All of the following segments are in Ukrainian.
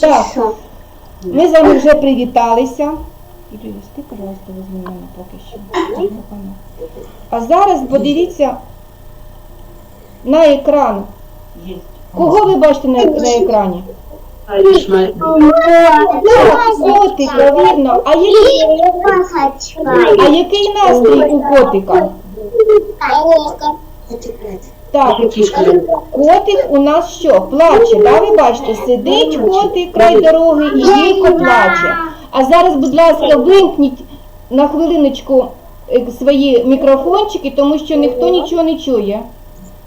Так, ми з вами вже привіталися. Ірина, ти, пожалуйста, візьми мене поки що. А зараз подивіться на екран. Кого ви бачите на, на екрані? Котика, видно. А який, а який настрій у котика? Так, котик у нас що? Плаче, да? Ви бачите, сидить котик край дороги і гірко плаче. А зараз, будь ласка, вимкніть на хвилиночку е, свої мікрофончики, тому що ніхто нічого не чує.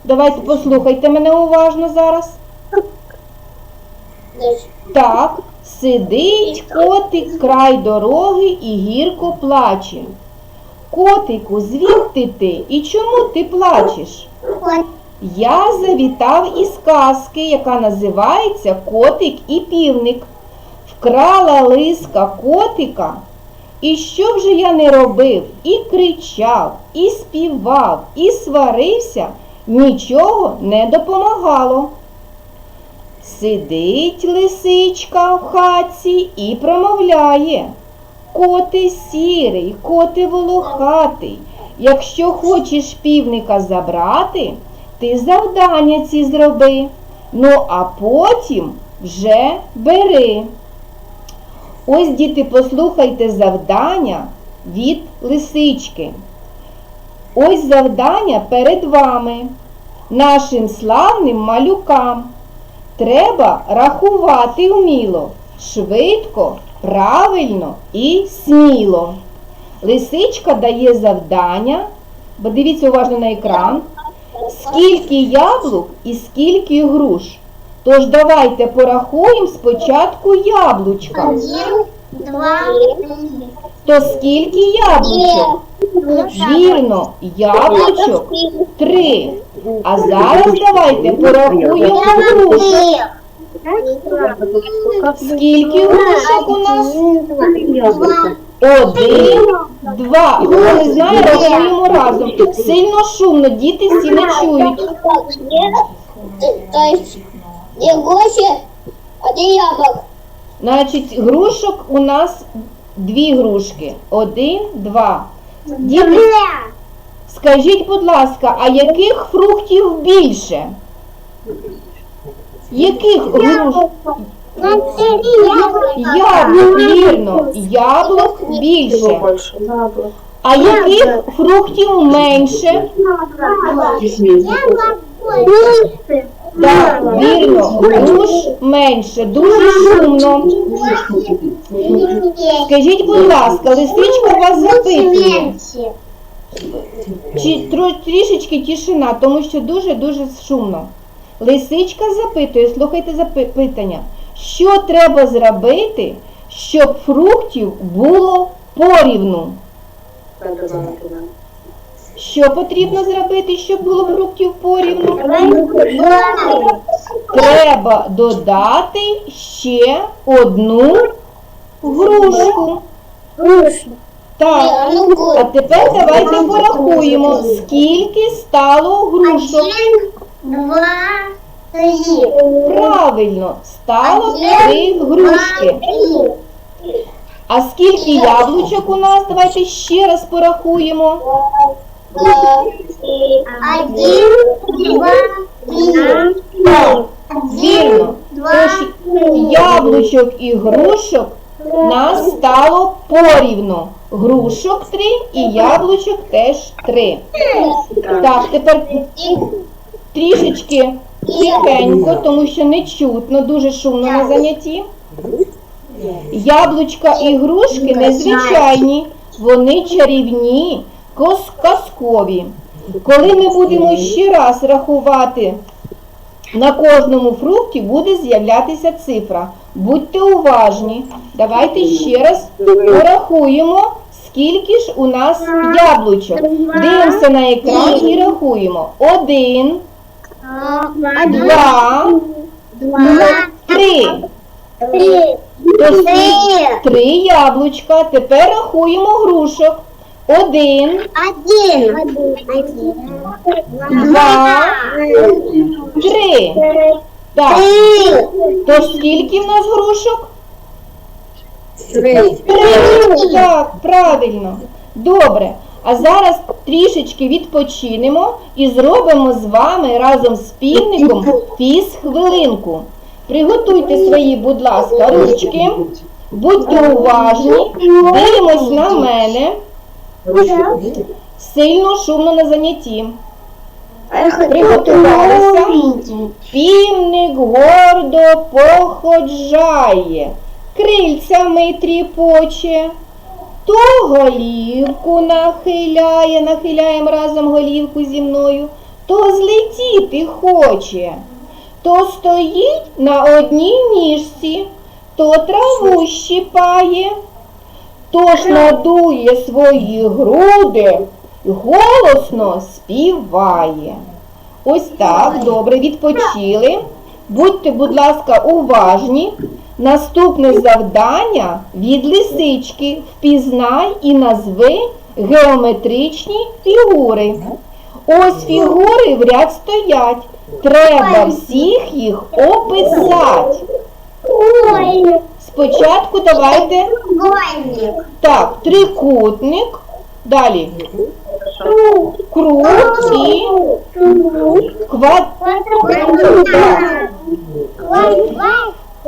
Давайте послухайте мене уважно зараз. Так, сидить котик край дороги і гірко плаче. Котику, звідти ти і чому ти плачеш? Я завітав із казки, яка називається Котик і півник. Вкрала лиска котика. І що вже я не робив, і кричав, і співав, і сварився, нічого не допомагало. Сидить лисичка в хатці і промовляє. Коти сірий, коти волохатий. Якщо хочеш півника забрати, ти завдання ці зроби. Ну а потім вже бери. Ось, діти, послухайте завдання від лисички. Ось завдання перед вами, нашим славним малюкам. Треба рахувати вміло, швидко, правильно і сміло. Лисичка дає завдання, бо дивіться уважно на екран, скільки яблук і скільки груш. Тож давайте порахуємо спочатку яблучка. Два, То скільки яблучок? Вірно, яблучок три. А зараз давайте порахуємо грушок. Скільки грушок у нас? Один, два. Хто не знає, рахуємо разом. Сильно шумно, діти всі не чують. Один яблок. Значить, грушок у нас дві грушки. Один, два. Діти, скажіть, будь ласка, а яких фруктів більше? Яких груш? Яблук, вірно, яблук більше. А яких фруктів менше? Так, вірно, груш менше, дуже шумно. Скажіть, будь ласка, лисичка вас запитує. Чи трішечки тишина, тому що дуже-дуже шумно. Лисичка запитує, слухайте запитання, що треба зробити, щоб фруктів було порівну? Що потрібно зробити, щоб було фруктів порівну? Треба додати ще одну грушку. Так, а тепер давайте порахуємо, скільки стало грушок. Два, три. Правильно, стало три грушки. А скільки яблучок у нас? Давайте ще раз порахуємо. Один, два, три. Вірно. Тож яблучок і грушок нас стало порівну. Грушок три і яблучок теж три. Так, тепер трішечки тихенько, тому що не чутно, дуже шумно на занятті. Яблучка і грушки незвичайні, вони чарівні, казкові. Коли ми будемо ще раз рахувати, на кожному фрукті буде з'являтися цифра. Будьте уважні. Давайте ще раз порахуємо, скільки ж у нас яблучок. Дивимося на екран і рахуємо. Один, два, три. Три. То? Три яблучка. Тепер рахуємо грушок. Один, Один. Один. два, три. Так, Три. тож скільки в нас грушок? Три. Три. Так, правильно. Добре. А зараз трішечки відпочинемо і зробимо з вами разом з півником фіз-хвилинку. Приготуйте свої, будь ласка, ручки. Будьте уважні, дивимось на мене. Сильно шумно на занятті. Приготувалися. Півник гордо походжає, крильцями тріпоче, то голівку нахиляє, нахиляємо разом голівку зі мною, то злетіти хоче, то стоїть на одній ніжці, то траву щипає, то ж надує свої груди голосно співає. Ось так, добре, відпочили. Будьте, будь ласка, уважні. Наступне завдання від лисички. Впізнай і назви геометричні фігури. Ось фігури в ряд стоять. Треба всіх їх описати. Спочатку давайте. Так, трикутник, далі. Круг і квад...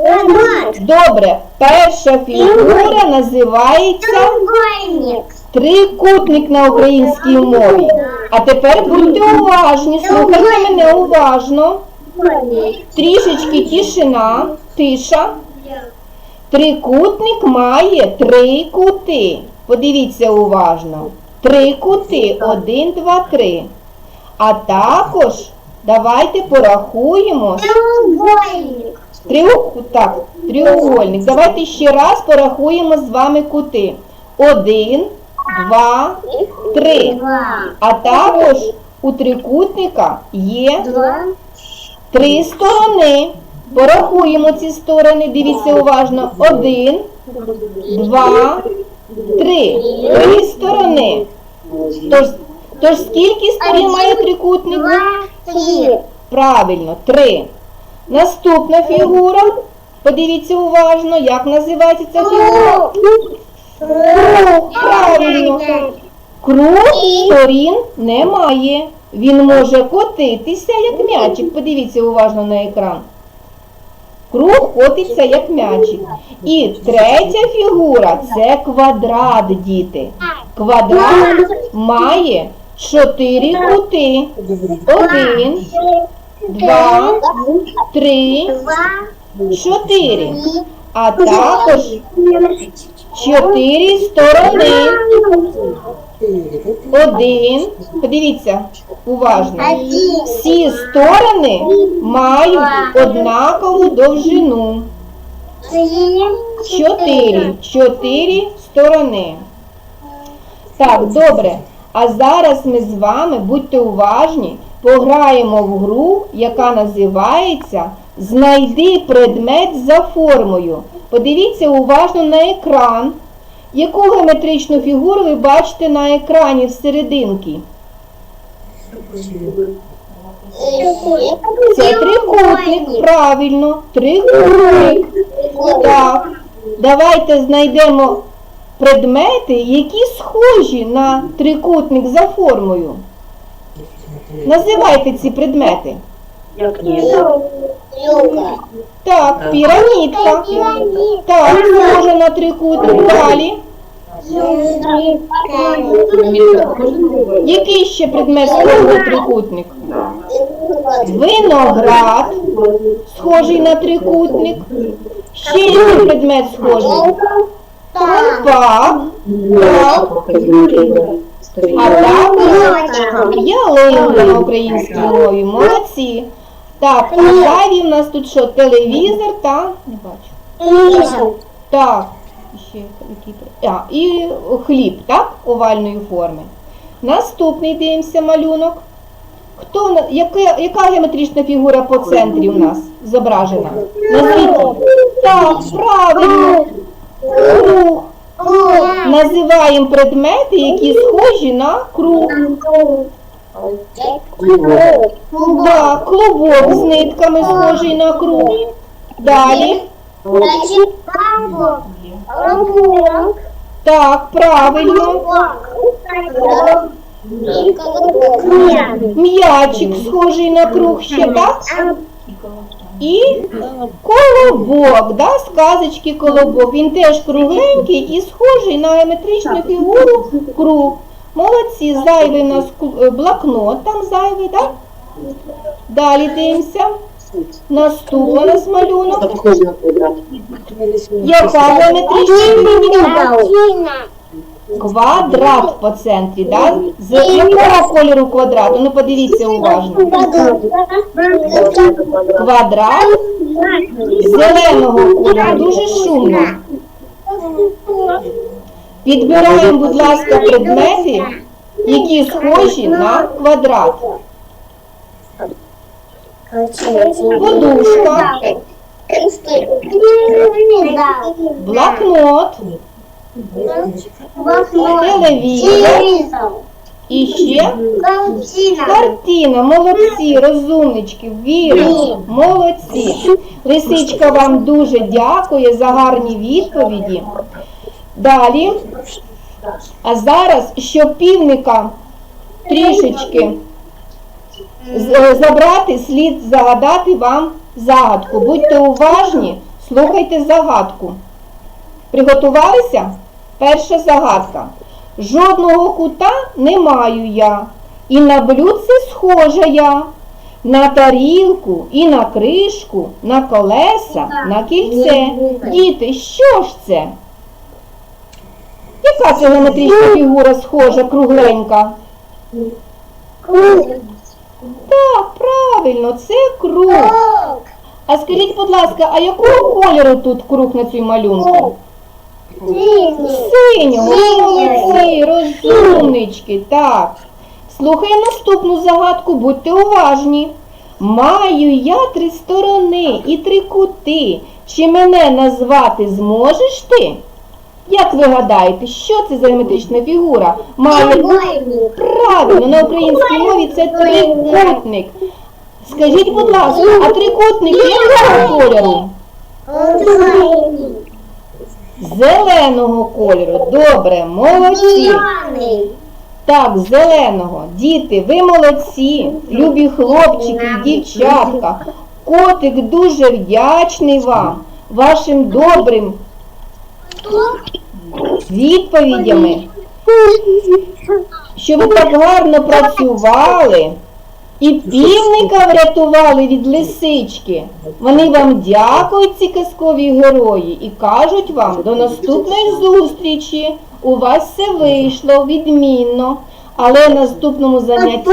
Квадрат. Добре, перша фігура називається Треугольник. трикутник на українській мові. А тепер будьте уважні, слухайте мене уважно. Трішечки тишина, тиша. Трикутник має три кути. Подивіться уважно. Три кути. Один, два, три. А також давайте порахуємо Треугольник. Тріуг... Так, тріугольник. Давайте ще раз порахуємо з вами кути. Один, два, три. А також у трикутника є три сторони. Порахуємо ці сторони. Дивіться уважно. Один, два, три. Три сторони. Тож, тож скільки сторін має трикутник? Три. Правильно, три. Наступна фігура. Подивіться уважно, як називається ця фігура. Круг. Правильно. Круг сторін немає. Він може котитися, як м'ячик. Подивіться уважно на екран. Круг котиться, як м'ячик. І третя фігура це квадрат, діти. Квадрат має чотири кути. Один, два, три, чотири. А також чотири сторони. Один. Подивіться уважно. Всі сторони мають однакову довжину. Чотири. Чотири сторони. Так, добре. А зараз ми з вами, будьте уважні, пограємо в гру, яка називається Знайди предмет за формою. Подивіться уважно на екран. Яку геометричну фігуру ви бачите на екрані всерединки? Це трикутник, правильно, трикутник. Так, давайте знайдемо предмети, які схожі на трикутник за формою. Називайте ці предмети. Як ні? Юга. Так, пірамідка. Так, схожа на трикутник. Далі. Який ще предмет схожий на трикутник? Виноград, схожий на трикутник. Ще який предмет схожий? Компак. Так. А також ялинка на українській мові. Молодці. Так, а далі в нас тут що? Телевізор та не бачу. Так, ще який а, і хліб, так? Овальної форми. Наступний дивимося малюнок. Хто, яка, яка геометрична фігура по центрі у нас зображена? Назвіть. Так, правильно. Круг. Називаємо предмети, які схожі на круг. Да, клубок з нитками схожий на круг. Далі. Так, правильно. М'ячик схожий на круг ще так. І колобок, да, з казочки колобок. Він теж кругленький і схожий на геометричну фігуру круг. Молодці, зайвий у нас е, блокнот там зайвий, так? Далі дивимося. Наступний у нас малюнок. Яка геометрична фігура? Квадрат по центрі, да? З якого кольору квадрат? Ну подивіться уважно. Квадрат зеленого кольору, дуже шумно. Підбираємо, будь ласка, предмети, які схожі на квадрат. Подушка, блокнот, телевізор і ще картина. Молодці, розумнички, вірно, молодці. Лисичка вам дуже дякує за гарні відповіді. Далі. А зараз, щоб півника трішечки е, забрати, слід загадати вам загадку. Будьте уважні, слухайте загадку. Приготувалися? Перша загадка. Жодного кута не маю я, і на блюдце схожа я. На тарілку і на кришку, на колеса, на кільце. Діти, що ж це? Яка це геометрична фігура схожа, кругленька? Так, правильно, це круг. А скажіть, будь ласка, а якого кольору тут круг на цій малюнку? Синього, молодці, розумнички, так. Слухай наступну загадку, будьте уважні. Маю я три сторони і три кути. Чи мене назвати зможеш ти? Як ви гадаєте, що це за геометрична фігура? Має правильно, на українській мові це трикутник. Скажіть, будь ласка, а трикутник якого кольору? Зеленого кольору. Добре, молодці. Так, зеленого. Діти, ви молодці, любі хлопчики дівчатка. Котик дуже вдячний вам, вашим добрим відповідями, що ви так гарно працювали і півника врятували від лисички. Вони вам дякують, ці казкові герої, і кажуть вам до наступної зустрічі. У вас все вийшло відмінно. Але в наступному занятті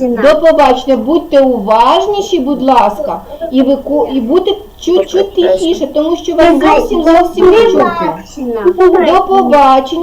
до побачення. Будьте уважніші, будь ласка, і ви і будьте чуть-чуть тихіше, тому що вас зовсім зовсім не чутно. До побачення.